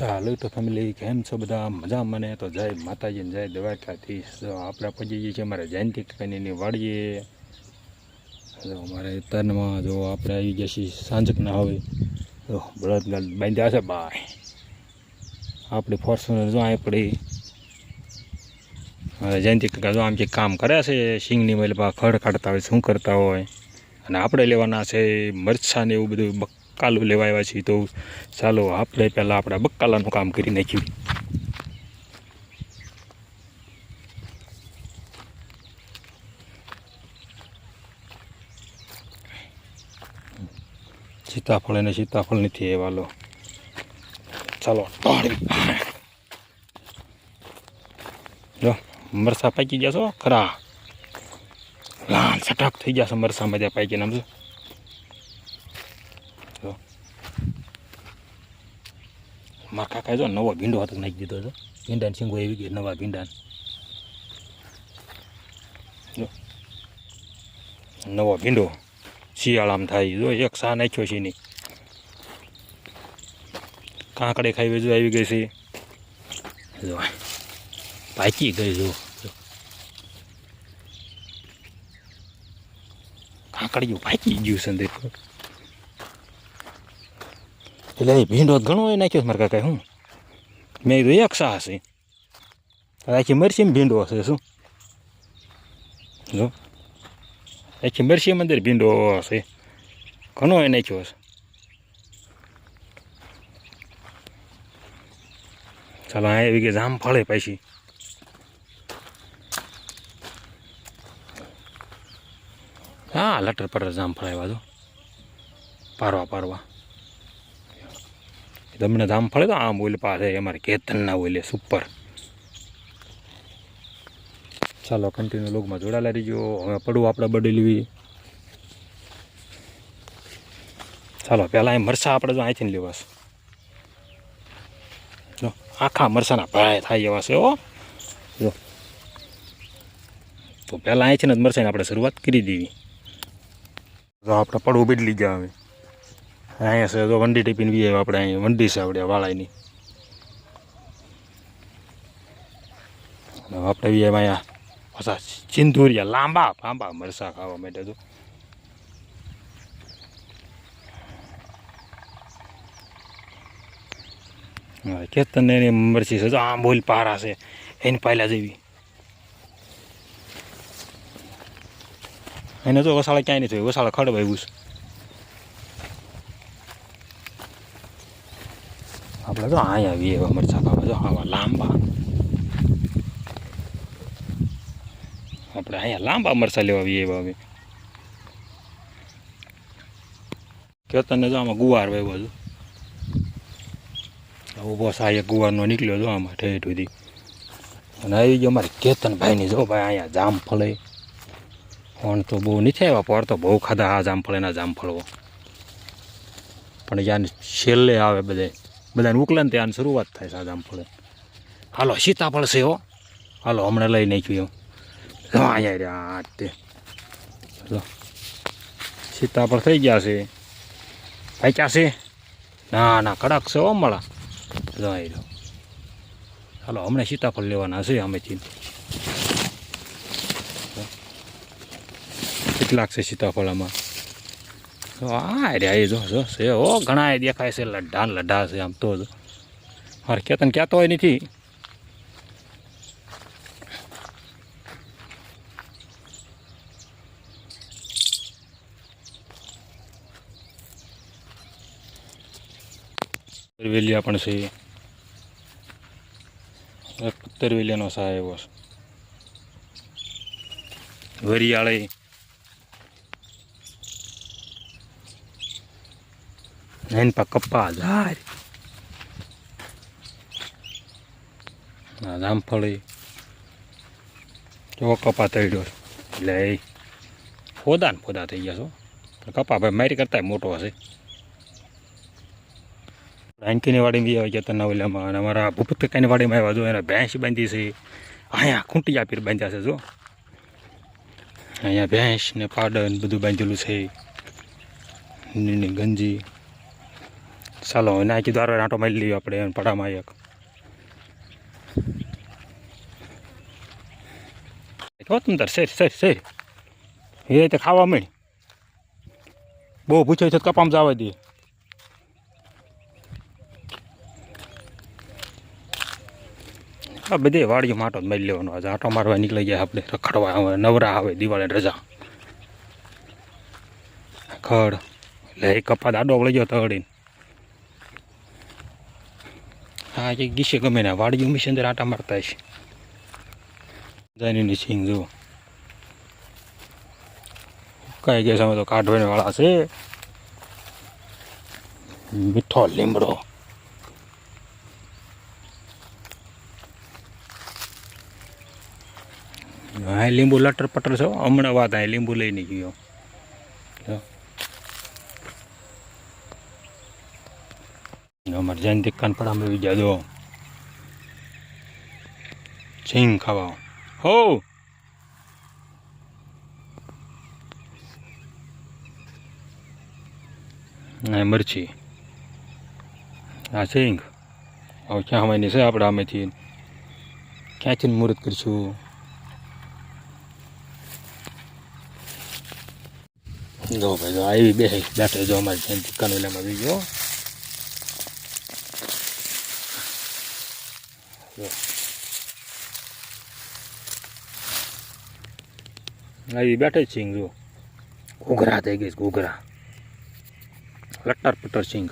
ચાલો, તો ફેમિલી કેમ છો બધા? મજા મને? તો જય માતાજી જય દ્વારકાથી જો આપણે પહોંચી જઈએ છે અમારે જયંતિ કાકીની વાડીએ. અમારે તનમાં જો આપણે આવી ગયા છીએ સાંજકના હવે. જો બળદગાલ બાંધ્યા છે બાય આપણી ફોર્ચ્યુનર જો અહીં પડી. હવે જયંતિ કાકા જો આમ જે કામ કરે છે, સિંગની મહિલ ખડ કાઢતા હોય, શું કરતા હોય. અને આપણે લેવાના છે મરચાં ને એવું બધું બકાલું લેવા આવ્યા છીએ તો ચાલો આપણે પહેલાં આપણે બકાલાનું કામ કરી નાખ્યું. સીતાફળ અને સીતાફળ નથી એ વાલો. ચાલો દોડી. જો, મરસા પાકી ગયા છો? ખરા. લાલ સટક થઈ ગયા છે મરસામાં ત્યાં પાકીને આમ જો મારા કાકાએ જો નવો ભીંડો હતો નાખી દીધો છે ભીંડાને શીંગો એવી ગઈ નવા ભીંડાને જો નવો ભીંડો શિયાળામાં થાય જો એક સા નાખ્યો છે એની કાંકડે ખાઈ જો આવી ગઈ છે જો પાકી ગઈ જો જો. કાંકડિયું પાકી ગયું છે અંદર એટલે એ ભીંડો ઘણો એ નાખ્યો મારા કાકા હું? મેં કીધું, એક સા હશે આખી મરસીમાં ભીંડો હશે, શું? જો. આખી મરસી મંદિર ભીંડો હશે. ઘણો નાખ્યો હશે. ચાલો, આ એવી કે જામ ફળે પાછી. હા, લટર પટર જામ ફળાવ્યા તો પારવા પારવા. તમને ફળે તો આમ ઓલે પાસે અમારે કેતનના ઓલે સુપર ચાલો કન્ટિન્યુ લોગમાં જોડાયેલા રહીજો. હવે પડવું આપણે બદલવી ચાલો, પહેલાં અહીં મરસા આપણે જો અહીંથી લેવાશે જો, આખા મરસાના ભાઈ થાય એવા છે, હો. જો. તો પહેલાં અહીંથી જ મરસાની આપણે શરૂઆત કરી દેવી. તો આપણે પડવું બદલી ગયા હવે. અહીંયા છે તો વંડી ટીપીને બી આપણે અહીં વંડી છે આપણે વાળાની આપણે બી એમાં અહીંયા પાછા ચિંધુરિયા, લાંબા લાંબા મરસા ખાવા માટે તો કેતન એની મરસી છે આમ બોલ પારા છે, એની પહેલા જેવી. એને તો વસાળા ક્યાંય નથી વસાળે ખડવાયું છે. આપણે તો અહીંયા આવીએ એવા મરચા ખાવા જો આવા લાંબા. આપણે અહીંયા લાંબા મરચા લેવા આવીએ એવા હવે. કેતનને જો આમાં ગુવાર વાવ્યો છું ઊભો સાહેબ ગુવારનો નીકળ્યો જો આમાં ઠેઠ સુધી. અને આવી ગયો અમારે કેતનભાઈની. જો ભાઈ અહીંયા જામફળ. ફોન તો બહુ નથી આવ્યા પર તો બહુ ખાધા આ જામફળ એના જામફળો. પણ યાર છેલ્લે આવે બધે બધાને ઉકલે ને ત્યાં શરૂઆત થાય છે ફળે. હાલો, સીતાફળ છે હો. હાલો, હમણાં લઈ નાખ્યું એમ. અહીંયા રહ્યા તે. જો સીતાફળ થઈ ગયા છે. પાક્યા છે? ના ના, કડક છે હો મળા જો આવી રહ્યો. હાલો, હમણાં સીતાફળ લેવાના છે અમેથી કેટલાક છે સીતાફળામાં તો આ રહ્યા એ જો જો, છે ઓ ઘણા દેખાય છે, લઢા લઢા છે, આમ તો મારે કેતન કહેતો હોય નથી. વેલિયા પણ છે. પત્તર વેલિયાનો સા એવો છે. વરિયાળી. એન પા કપ્પા ઝાર જામફળી જો કપા તળ્યો છે. એટલે એ ફોદા ને ફોદા થઈ ગયા છો કપા ભાઈ મારી કરતા મોટો હશે રાંકીની વાડીમાં બી આવી ગયા તના ઓલામાં અને અમારા ભૂપતકાની વાડીમાં આવ્યા જો એને ભેંસ બાંધી છે અહીંયા ખૂંટિયા પીર બાંધ્યા છે જો અહીંયા ભેંસ ને પાડન બધું બાંધેલું છે ગંજી ચાલો એના કીધું આરો આંટો મારી લઈએ આપણે એમ પડામાં એક. તમે તાર શેર શેર શેર. એ રીતે ખાવા મળી બહુ પૂછે છે તો કપામાં જવા દઈએ આ બધી વાડીઓ માટો મારી લેવાનો. આજે આંટો મારવા નીકળી જાય આપણે. રખડવા આવે, નવરા આવે, દિવાળી રજા. ખડ. એટલે કપા આડો વળી ગયો તળીને હા જે ગીસે ગમે ને વાડી મિશન અંદર આટા મારતા છે જાનીની સિંગ જુઓ કઈ ગયા સમય તો કાઢવાને વાળા છે મીઠો લીમડો હા લીંબુ લટર પટર છો હમણાં વાત આ લીંબુ લઈને ગયો અમારે જૈન દુકાન પર અમે બીજા છીંગ ખાવા. હો. આ મરચી. આ સિંગ હવે ક્યાં અમારી છે આપણે આમેથી? ક્યાંથી મુહૂર્ત કરીશું? જો ભાઈ, જો આવી બે બેઠે જો અમારી દુકાન આવી બીજો આવી બેઠે સિંગ જો. ઘૂઘરા થઈ ગઈ ઘૂઘરા. લટ્ટર પટ્ટર સિંગ